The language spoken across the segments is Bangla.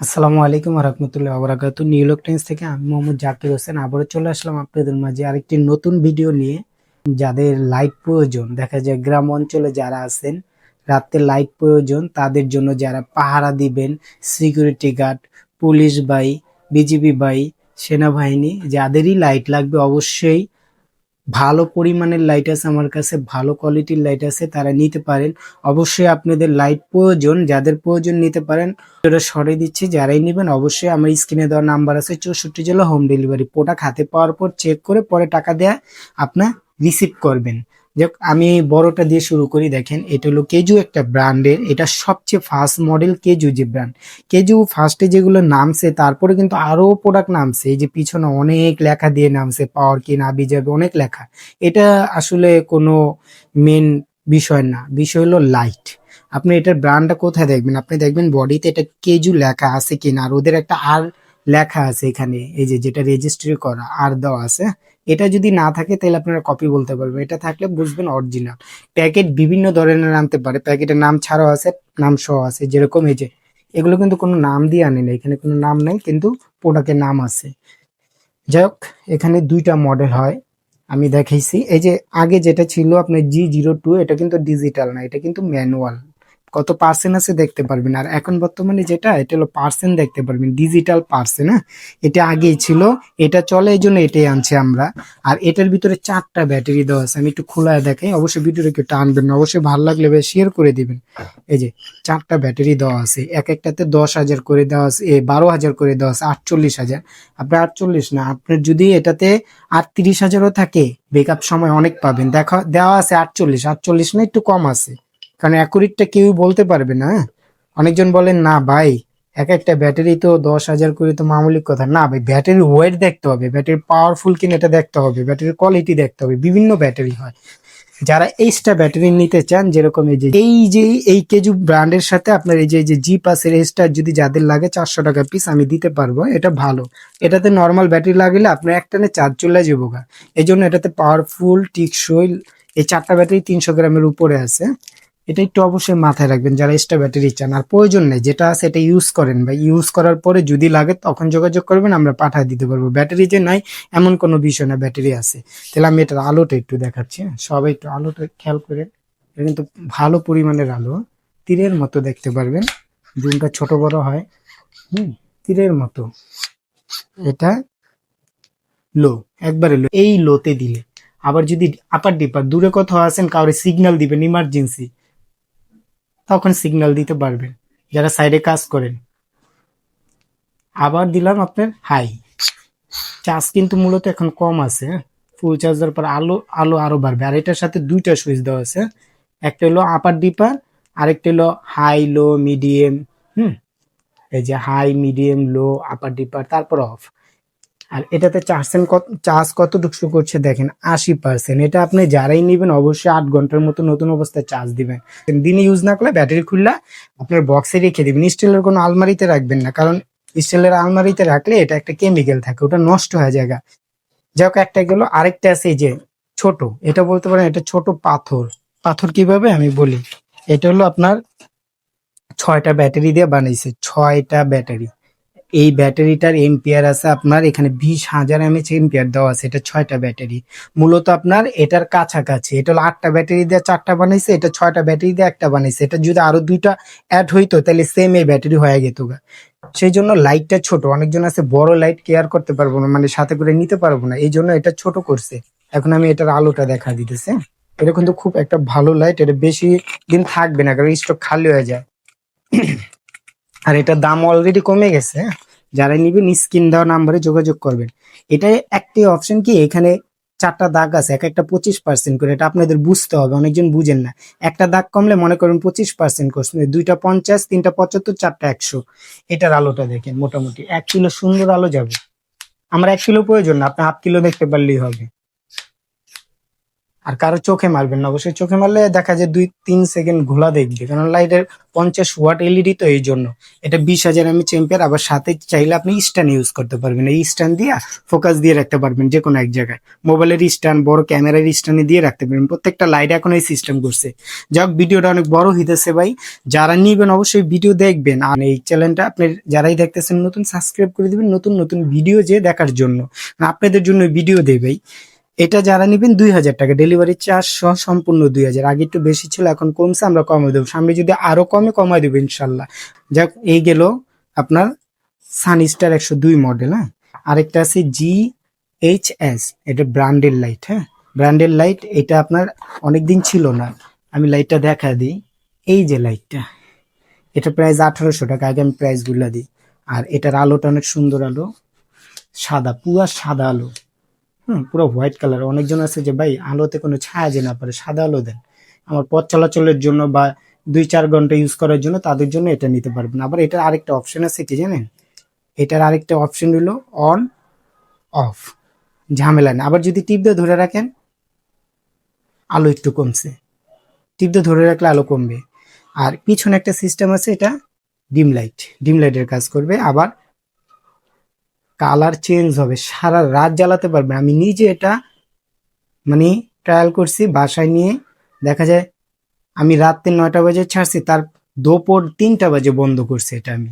আসসালামু আলাইকুম রহমতুল্লাহ আবরাকাত নিউ নিউইয়র্ক টাইমস থেকে আমি মোহাম্মদ জাকির হোসেন আবারও চলে আসলাম আপনাদের মাঝে আরেকটি নতুন ভিডিও নিয়ে। যাদের লাইট প্রয়োজন, দেখা যায় গ্রাম অঞ্চলে যারা আছেন, রাতে লাইট প্রয়োজন, তাদের জন্য যারা পাহারা দিবেন security guard police by BGB by সেনাবাহিনী, যাদেরই লাইট লাগবে অবশ্যই ভালো পরিমাণের লাইট আছে আমার কাছে, ভালো কোয়ালিটির লাইট আছে, তারা নিতে পারেন। অবশ্যই আপনাদের লাইট প্রয়োজন, যাদের প্রয়োজন নিতে পারেন ওটা সরে দিচ্ছি, যারাই নেবেন, অবশ্যই আমার স্ক্রিনে দেওয়া নাম্বার আছে, চৌষট্টি জেলা হোম ডেলিভারি প্রোডাক্ট হাতে পাওয়ার পর চেক করে, পরে টাকা দেয়া আপনার রিসিভ করবেন। যাক, আমি বড়টা দিয়ে শুরু করি, দেখেন, এটা হলো কেজু একটা ব্র্যান্ডের, এটা সবচেয়ে ফার্স্ট মডেল কেজু যে ব্র্যান্ড কেজু ফার্স্টে যেগুলো নামছে, তারপরে কিন্তু আরও প্রোডাক্ট নামছে, এই যে পিছনে অনেক লেখা দিয়ে নামছে পাওয়ার কি না যাবে অনেক লেখা। এটা আসলে কোনো মেন বিষয় না, বিষয় হলো লাইট আপনি এটার ব্র্যান্ডটা কোথায় দেখবেন? আপনি দেখবেন বডিতে এটা কেজু লেখা আছে কিনা, আর ওদের একটা আর লেখা আছে এখানে, এই যে যেটা রেজিস্ট্রি করা আর দেওয়া আছে, এটা যদি না থাকে তাহলে আপনারা কপি বলতে পারবেন। এটা থাকলে বুঝবেন অরিজিনাল প্যাকেট বিভিন্ন ধরনের আনতে পারে, প্যাকেটের নাম ছাড়াও আছে, নাম সহ আছে, যেরকম এই যে, এগুলো কিন্তু কোনো নাম দিয়ে আনে না এখানে কোনো নাম নেই, কিন্তু প্রোডাক্টের নাম আছে। যাই হোক, এখানে দুইটা মডেল হয়, আমি দেখাইছি। এই যে আগে যেটা ছিল আপনার জি জিরো টু এটা কিন্তু ডিজিটাল না, এটা কিন্তু ম্যানুয়াল কত পার্সেন্ট আছে দেখতে পারবেন। আর এখন বর্তমানে যেটা, এটা হলো পার্সেন্ট দেখতে পারবেন ডিজিটাল পার্সেন্ট হ্যাঁ? এটা আগেই ছিল, এটা চলে এই জন্য এটাই আনছি আমরা। আর এটার ভিতরে চারটা ব্যাটারি দেওয়া আছে, আমি একটু খোলা দেখাই, অবশ্যই ভিডিওটা কেউ টানবেন অবশ্যই ভালো লাগলে শেয়ার করে দিবেন। এই যে, চারটা ব্যাটারি দেওয়া আছে, এক একটাতে দশ হাজার করে দেওয়া আছে, এ, বারো হাজার করে দেওয়া আছে, আটচল্লিশ হাজার। আপনার আটচল্লিশ না, আপনার যদি এটাতে আটত্রিশ হাজারও থাকে বেকআপ সময় অনেক পাবেন। দেখা, দেওয়া আছে আটচল্লিশ আটচল্লিশ না একটু কম আছে। কারণ অ্যাকুরেটটা কেউ বলতে পারবে না হ্যাঁ? অনেকজন বলেন, না ভাই, এক একটা ব্যাটারি তো দশ হাজার করে তো মামুলি কথা। না ভাই ব্যাটারি ওয়েট দেখতে হবে ব্যাটারি পাওয়ারফুল কিনা এটা দেখতে হবে, ব্যাটারির কোয়ালিটি দেখতে হবে, বিভিন্ন ব্যাটারি হয়। যারা এইচটা ব্যাটারি নিতে চান, যেরকম এই যে এই যে, এই কেজু ব্র্যান্ডের সাথে আপনার এই যে যে জি পাসের এইচটা যদি যাদের লাগে চারশো টাকা পিস আমি দিতে পারব, এটা ভালো। এটাতে নর্মাল ব্যাটারি লাগলে আপনার একটানে চার্জ চলে যাব গা। এই জন্য এটাতে পাওয়ারফুল টিকসই, এই চারটা ব্যাটারি তিনশো গ্রামের উপরে আছে। এটা একটু অবশ্যই মাথায় রাখবেন যারা এক্সট্রা ব্যাটারি চান। আর প্রয়োজন নেই, যেটা আছে এটা ইউজ করেন বা ইউজ করার পরে যদি লাগে তখন যোগাযোগ করবেন, আমরা পাঠিয়ে দিতে পারব। ব্যাটারি যে নাই, এমন কোনো বিষয় না ব্যাটারি আছে। তাহলে আমি এটার আলোটা একটু দেখাচ্ছি। হ্যাঁ? সবাই একটু আলোটা খেয়াল করেন। এটা কিন্তু ভালো পরিমাণের আলো। তীরের মতো দেখতে পারবেন। জুমটা ছোট বড় হয়। হুম, তীরের মতো। এটা লো একবারে লো এই লোতে দিলে। আবার যদি আপার ডিপার দূরে কোথাও আসেন কাউরে সিগন্যাল দিবেন ইমার্জেন্সি তখন সিগন্যাল দিতে পারবেন। যারা সাইডে কাজ করেন। আবার দিলাম আপনার হাই চার্জ কিন্তু মূলত এখন কম আছে ফুল চার্জ দেওয়ার পর আলো আলো আরও বাড়বে। আর এটার সাথে দুইটা সুইচ দেওয়া আছে একটা হলো আপার ডিপার আরেকটা হলো হাই লো মিডিয়াম হুম? এই যে high medium low upper dipper তারপর অফ আর এটাতে চার্জেন কত চার্জ কতটুকু করছে দেখেন, আশি পার্সেন্ট এটা আপনি যারাই নেবেন, অবশ্যই আট ঘণ্টার মতো নতুন অবস্থায় চার্জ দিবেন। দিনে ইউজ না করলে ব্যাটারি খুললা আপনার বক্সে রেখে দিবেন। স্টিলের কোনো আলমারিতে রাখবেন না, কারণ স্টিলের আলমারিতে রাখলে এটা একটা কেমিক্যাল থাকে, ওটা নষ্ট হয়ে যায় গা। যাই হোক, একটা গেল, আরেকটা আছে যে ছোট, এটা বলতে পারেন এটা ছোট পাথর। পাথর কীভাবে আমি বলি? এটা হলো আপনার ছয়টা ব্যাটারি দিয়ে বানাইছে, ছয়টা ব্যাটারি এই ব্যাটারিটার এম্পিয়ার আছে আপনার, এখানে বিশ হাজার এমএচ এম্পিয়ার দেওয়া আছে, এটা ছয়টা ব্যাটারি। মূলত আপনার এটার কাছাকাছি, এটা হলো আটটা ব্যাটারি দিয়ে চারটা বানাইছে, এটা ছয়টা ব্যাটারি দিয়ে একটা বানাইছে। এটা যদি আরও দুইটা অ্যাড হইতো, তাহলে সেম এই ব্যাটারি হয়ে যেত। সেই জন্য লাইটটা ছোট, অনেকজন আছে বড় লাইট কেয়ার করতে পারব না মানে সাথে করে নিতে পারব না এই জন্য এটা ছোট করছে। এখন আমি এটার আলোটা দেখা দিতেছে এটা কিন্তু খুব একটা ভালো লাইট এটা বেশি দিন থাকবে না, কারণ স্টক খালি হয়ে যায়। আর এটার দাম অলরেডি কমে গেছে। যারা নিবেন স্ক্রিন দেওয়া নাম্বারে যোগাযোগ করবেন। এটা একটি অপশন কি, এখানে চারটা দাগ আছে, এক একটা পঁচিশ পার্সেন্ট করে। এটা আপনাদের বুঝতে হবে, অনেকজন বুঝেন না। একটা দাগ কমলে মনে করেন পঁচিশ পার্সেন্ট করছেন দুইটা পঞ্চাশ, তিনটা পঁচাত্তর, চারটা একশো। এটার আলোটা দেখেন মোটামুটি। এক কিলো সুন্দর আলো যাবে। আমরা এক কিলো প্রয়োজন না, আপনি হাফ কিলো দেখতে পারলেই হবে। আর কারও চোখে মারবেন না। অবশ্যই চোখে মারলে দেখা যায় দুই তিন সেকেন্ড ঘোলা দেখবে। কারণ লাইটের পঞ্চাশ ওয়াট এলইডি তো এই জন্য। এটা বিশ হাজার এমএচ এম্পিয়ার আবার সাথে চাইলে আপনি স্ট্যান্ড ইউজ করতে পারবেন। এই স্ট্যান্ড দিয়ে ফোকাস দিয়ে রাখতে পারবেন যে কোনো এক জায়গায়। মোবাইলের স্ট্যান্ড বড় ক্যামেরার স্ট্যান্ডে দিয়ে রাখতে পারবেন। প্রত্যেকটা লাইট এখন এই সিস্টেম করছে। যাক, ভিডিওটা অনেক বড় হইতেছে ভাই। যারা নিবেন অবশ্যই ভিডিও দেখবেন। আর এই চ্যানেলটা আপনি যারাই দেখতেছেন, নতুন সাবস্ক্রাইব করে দিবেন। নতুন নতুন ভিডিও যে দেখার জন্য। আপনাদের জন্য ভিডিও দেয় ভাই। এটা যারা নিবেন দুই হাজার টাকা। ডেলিভারি চার্জ সহ সম্পূর্ণ দুই হাজার। আগে একটু বেশি ছিল, এখন কমছে, আমরা কমে দেবো। সামনে যদি আরও কমে, কমাই দেবো ইনশাল্লাহ। যাক, এই গেল আপনার সানস্টার একশো দুই মডেল হ্যাঁ? আরেকটা আছে জি এইচ এস এটা ব্র্যান্ডের লাইট হ্যাঁ? ব্র্যান্ডের লাইট এটা আপনার অনেক দিন ছিল না। আমি লাইটটা দেখা দিই। এই যে লাইটটা এটা প্রাইস আঠারোশো টাকা, আগে আমি প্রাইসগুলো দিই। আর এটার আলোটা অনেক সুন্দর আলো, সাদা, পুরা সাদা আলো। হুম, পুরো হোয়াইট কালার অনেকজন আছে যে, ভাই, আলোতে কোনো ছায়া যে না পারে সাদা আলো দেন। আমার পথ চলাচলের জন্য বা দুই চার ঘণ্টা ইউজ করার জন্য তাদের জন্য এটা নিতে পারবেন। আবার এটার আরেকটা অপশন আছে কি জানেন? এটার আরেকটা অপশন হলো অন অফ ঝামেলা না আবার যদি টিপ ধরে রাখেন, আলো একটু কমছে। টিপ ধরে রাখলে আলো কমবে। আর পিছনে একটা সিস্টেম আছে এটা, ডিম লাইট ডিম লাইটের কাজ করবে। আবার কালার চেঞ্জ হবে, সারা রাত জ্বালাতে পারবে। আমি নিজে এটা মানে ট্রায়াল করছি, বাসায় নিয়ে দেখা যায় আমি রাত্রে নয়টা বাজে ছাড়ছি, তার দুপুর তিনটা বাজে বন্ধ করছি এটা আমি।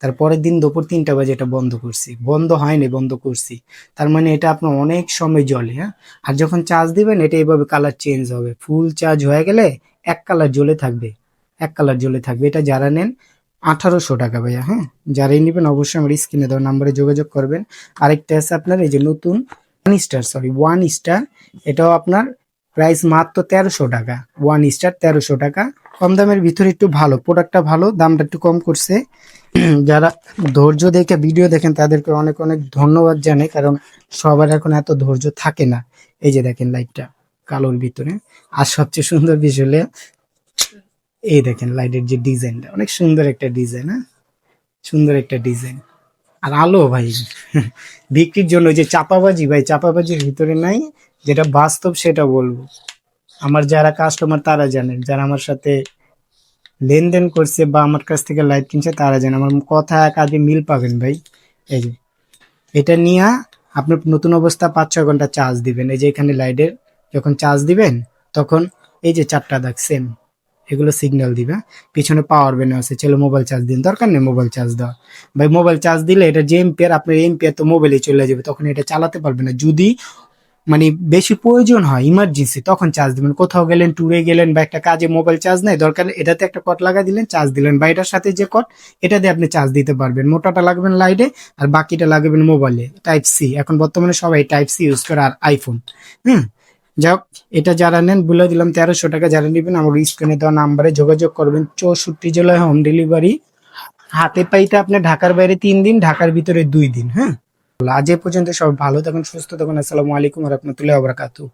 তারপরের দিন দুপুর তিনটা বাজে এটা বন্ধ করছি। বন্ধ হয়নি, বন্ধ করছি। তার মানে এটা আপনার অনেক সময় জ্বলে হ্যাঁ? আর যখন চার্জ দিবেন, এটা এইভাবে কালার চেঞ্জ হবে। ফুল চার্জ হয়ে গেলে এক কালার জ্বলে থাকবে, এক কালার জ্বলে থাকবে। এটা যারা নেন আঠারোশো টাকা ভাইয়া হ্যাঁ? যারাই নেবেন অবশ্যই আমার স্ক্রিনে দেওয়া নাম্বারে যোগাযোগ করবেন। আরেকটা আছে আপনার, এই যে নতুন one star sorry one star এটাও আপনার প্রাইস মাত্র তেরোশো টাকা। ওয়ান স্টার তেরোশো টাকা। কম দামের ভিতরে একটু ভালো প্রোডাক্টটা ভালো, দামটা একটু কম করছে। যারা ধৈর্য দেখে ভিডিও দেখেন, তাদেরকে অনেক অনেক ধন্যবাদ জানাই, কারণ সবার এখন এত ধৈর্য থাকে না। এই যে দেখেন লাইটটা কালোর ভিতরে। আর সবচেয়ে সুন্দর বিষয় এই দেখেন লাইটের যে ডিজাইনটা অনেক সুন্দর একটা ডিজাইন হ্যাঁ? সুন্দর একটা ডিজাইন আর আলো ভাই, বিক্রির জন্য যে চাপাবাজি, ভাই, চাপাবাজির ভিতরে নাই, যেটা বাস্তব সেটা বলব। আমার যারা কাস্টমার তারা জানেন যারা আমার সাথে লেনদেন করছে বা আমার কাছ থেকে লাইট কিনছে, তারা জানে। আমার কথা কাজে মিল পাবেন ভাই। এই যে, এটা নিয়ে আপনি নতুন অবস্থা পাঁচ ছয় ঘণ্টা চার্জ দিবেন। এই যে এখানে লাইটের যখন চার্জ দিবেন, তখন এই যে চারটা দাগ সেম এগুলো সিগন্যাল দিবে। পিছনে পাওয়ার ব্যান আছে, চলো মোবাইল চার্জ দিন। দরকার নেই মোবাইল চার্জ দেওয়া ভাই মোবাইল চার্জ দিলে এটা যে এম্পিয়ার আপনার এম্পিয়ার তো মোবাইলে চলে যাবে, তখন এটা চালাতে পারবে না। যদি মানে বেশি প্রয়োজন হয় ইমার্জেন্সি তখন চার্জ দিবেন। কোথাও গেলেন ট্যুরে গেলেন বা একটা কাজে মোবাইল চার্জ নেই, দরকার এটাতে একটা কট লাগা দিলেন চার্জ দিলেন। বা এটার সাথে যে কট এটা দিয়ে আপনি চার্জ দিতে পারবেন। মোটাটা লাগবেন লাইটে আর বাকিটা লাগবেন মোবাইলে টাইপ সি এখন বর্তমানে সবাই টাইপ সি ইউজ করে, আর আইফোন হুম? যাক, এটা যারা নেন বলে দিলাম, তেরোশো টাকা যারা নেবেন আমার স্ক্রিনে দেওয়া নাম্বারে যোগাযোগ করবেন। চৌষট্টি জেলায় হোম ডেলিভারি হাতে পাইতে আপনার ঢাকার বাইরে তিন দিন, ঢাকার ভিতরে দুই দিন হ্যাঁ? আজ পর্যন্ত সব ভালো থাকুন, সুস্থ থাকুন। আসসালামু আলাইকুম রহমতুল্লাহ বরাকাতু